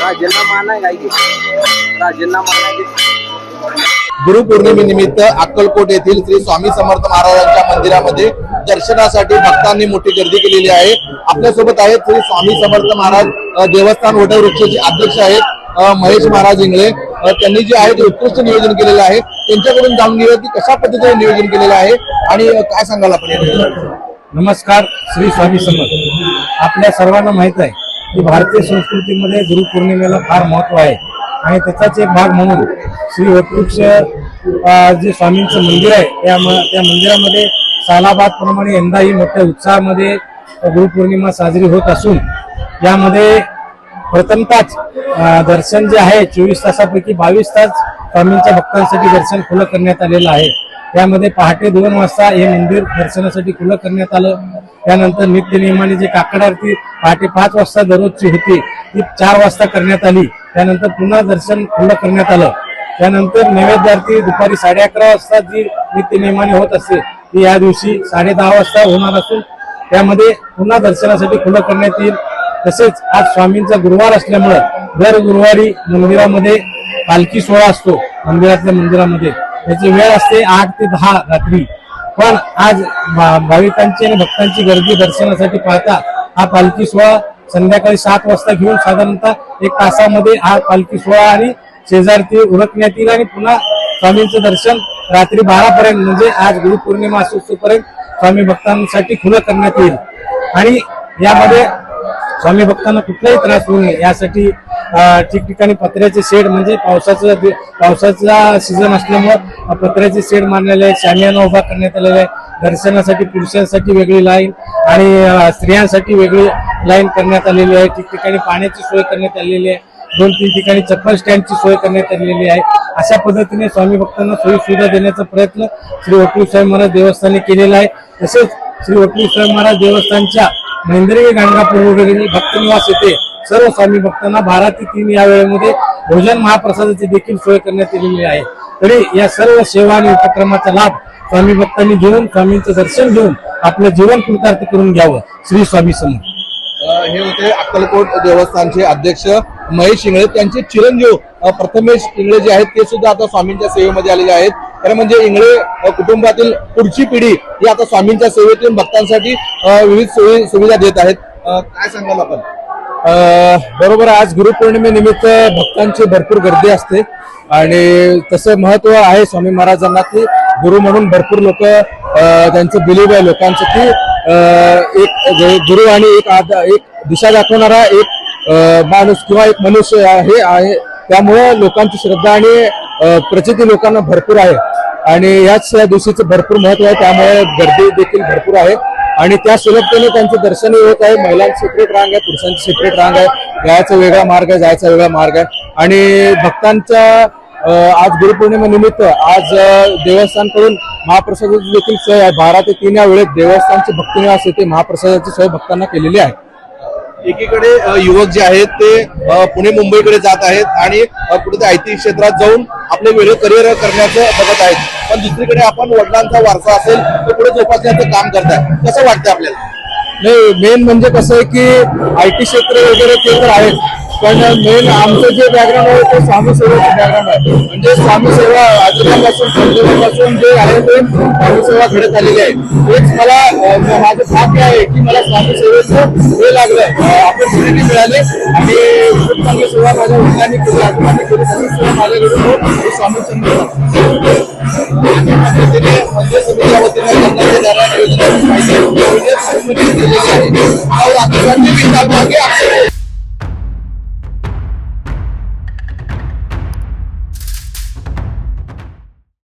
राजीनामा नाही काय की राजीनामा नाही गुरुपौर्णिमेनिमित्त अक्कलकोट येथील श्री स्वामी समर्थ महाराजांच्या मंदिरामध्ये दर्शनासाठी भक्तांनी मोठी गर्दी केलेली आहे. आपल्यासोबत आहेत श्री स्वामी समर्थ महाराज देवस्थान वटवृक्षाचे अध्यक्ष आहेत महेश महाराज इंगळे. त्यांनी जे आहे ते उत्कृष्ट नियोजन केलेलं आहे. त्यांच्याकडून जाणून घेऊया की कशा पद्धतीने नियोजन केलेलं आहे आणि काय सांगाल आपण नमस्कार श्री स्वामी समर्थ. आपल्या सर्वांना माहीत आहे की भारतीय संस्कृतीमध्ये गुरुपौर्णिमेला फार महत्त्व आहे. आणि त्याचाच एक भाग म्हणून श्री वटवृक्ष जे स्वामींचं मंदिर आहे त्या म- त्या मंदिरामध्ये सालाबाद प्रमाणे यंदाही मोठ्या उत्साहामध्ये गुरुपौर्णिमा साजरी होत असून यामध्ये प्रथमताच दर्शन जे आहे चोवीस तासापैकी बावीस तास स्वामींच्या भक्तांसाठी दर्शन खुलं करण्यात आलेलं आहे. त्यामध्ये पहाटे दोन वाजता हे मंदिर दर्शनासाठी खुलं करण्यात आलं. त्यानंतर नित्य जे जी काकड आरती पहाटे पाच वाजता दररोजची होती ती चार वाजता करण्यात आली. त्यानंतर पुन्हा दर्शन खुलं करण्यात आलं. त्यानंतर नैवेद्यार्थी दुपारी साडे अकरा वाजता जी नित्यनियमाने होत असते ती या दिवशी साडे दहा वाजता होणार असून त्यामध्ये पुन्हा दर्शनासाठी खुलं करण्यात येईल. तसेच आज स्वामींचा गुरुवार असल्यामुळं दर गुरुवारी मंदिरामध्ये पालखी सोहळा असतो मंदिरातल्या मंदिरामध्ये. त्याची वेळ असते आठ ते दहा रात्री. पण आज भा- भाविकांची आणि भक्तांची गर्दी दर्शनासाठी पाहता हा पालखी सोहळा संध्याकाळी सात वाजता घेऊन साधारणतः एक तासामध्ये हा पालखी सोहळा आणि शेजारती उरकण्यात येईल आणि पुन्हा स्वामींचं दर्शन रात्री बारापर्यंत म्हणजे आज गुरुपौर्णिमा पर्यंत स्वामी भक्तांसाठी खुलं करण्यात येईल. आणि यामध्ये स्वामी भक्तांना कुठलाही त्रास होऊ नये. यासाठी ठिकठिकाणी पत्र्याचे शेड म्हणजे पावसाचा पावसाचा सीझन असल्यामुळं पत्र्याचे शेड मारलेले आहे शामियाना उभा करण्यात आलेला आहे. दर्शनासाठी पुरुषांसाठी वेगळी लाईन आणि स्त्रियांसाठी वेगळी लाईन करण्यात आलेली आहे ठिकठिकाणी पाण्याची सोय करण्यात आलेली आहे दोन तीन ठिकाणी चप्पल स्टँडची सोय करण्यात आलेली आहे. अशा पद्धतीने स्वामी भक्तांना सोयी सुविधा देण्याचा प्रयत्न श्री वकील साहेब महाराज देवस्थानी केलेला आहे. तसेच श्री वकील साहेब महाराज देवस्थानच्या महेंद्रगी गाणगापूर वगैरे भक्त निवास येथे सर्व स्वामी भक्तांना बारा ते तीन या वेळेमध्ये भोजन महाप्रसादाची देखील सोय करण्यात आलेली आहे. तरी या सर्व सेवा आणि उपक्रमाचा लाभ स्वामी भक्तांनी घेऊन स्वामींचं दर्शन घेऊन आपलं जीवन कृतार्थ करून घ्यावं श्री स्वामी समोर हे होते अक्कलकोट देवस्थानचे अध्यक्ष महेश इंगळे त्यांचे चिरंजीव प्रथमेश इंगळे जे आहेत ते सुद्धा आता स्वामींच्या सेवेमध्ये आलेले आहेत. खरं म्हणजे इंगळे कुटुंबातील पुढची पिढी ही आता स्वामींच्या सेवेतून भक्तांसाठी विविध सोयी सुविधा देत आहेत. काय सांगाल आपण? बरोबर आज गुरुपौर्णिमेनिमित्त भक्तांची भरपूर गर्दी असते. आणि तसं महत्त्व आहे स्वामी महाराजांना की गुरु म्हणून भरपूर लोक त्यांचं बिलीव आहे लोकांचं की एक गुरु आणि एक आद- एक दिशा दाखवणारा एक माणूस किंवा एक मनुष्य आहे आहे. त्यामुळं लोकांची श्रद्धा आणि प्रचिती लोकांना भरपूर आहे. आणि याच या दिवशीचं भरपूर महत्त्व आहे. त्यामुळे गर्दी देखील भरपूर आहे. आणि त्या सुलभतेने त्यांचं दर्शनही होत आहे. महिलांची सेपरेट रांग आहे पुरुषांची सेपरेट रांग आहे. यायचा वेगळा मार्ग आहे जायचा वेगळा मार्ग आहे. आणि भक्तांच्या आज गुरुपौर्णिमेनिमित्त आज देवस्थानकडून महाप्रसादाची देखील सोय आहे. बारा ते तीन या वेळेत देवस्थानचे भक्तिनिवास येथे महाप्रसादाची सोय भक्तांना केलेली आहे. एकीकडे युवक जे आहेत ते पुणे मुंबईकडे जात आहेत आणि कुठे टी क्षेत्रात जाऊन आपले वेगळे करिअर करण्याचं बघत आहेत. पण दुसरीकडे आपण वडिलांचा वारसा असेल तर पुढे जोपासण्याचं काम करताय. कसं वाटतंय आपल्याला? नाही मेन म्हणजे कसं आहे की आय टी क्षेत्र वगैरे ते तर आहेच. पण मेन आमचं जे बॅकग्राऊंड आहे ते स्वामी सेवेचं बॅकग्राऊंड आहे. म्हणजे स्वामी सेवा आजोबापासून संजोबापासून जे आहे ते स्वामी सेवा घडत आलेली आहे. हेच मला माझं भाग्य आहे की मला स्वामी सेवेचं हे लागलं ऑपॉर्च्युनिटी मिळाली. आणि खूप चांगली सेवा माझ्या वडिलांनी केली आजोबांनी केली सगळी सेवा माझ्याकडून होत हे स्वामीचं पद्धतीने मंदिर समितीच्या वतीने करण्यात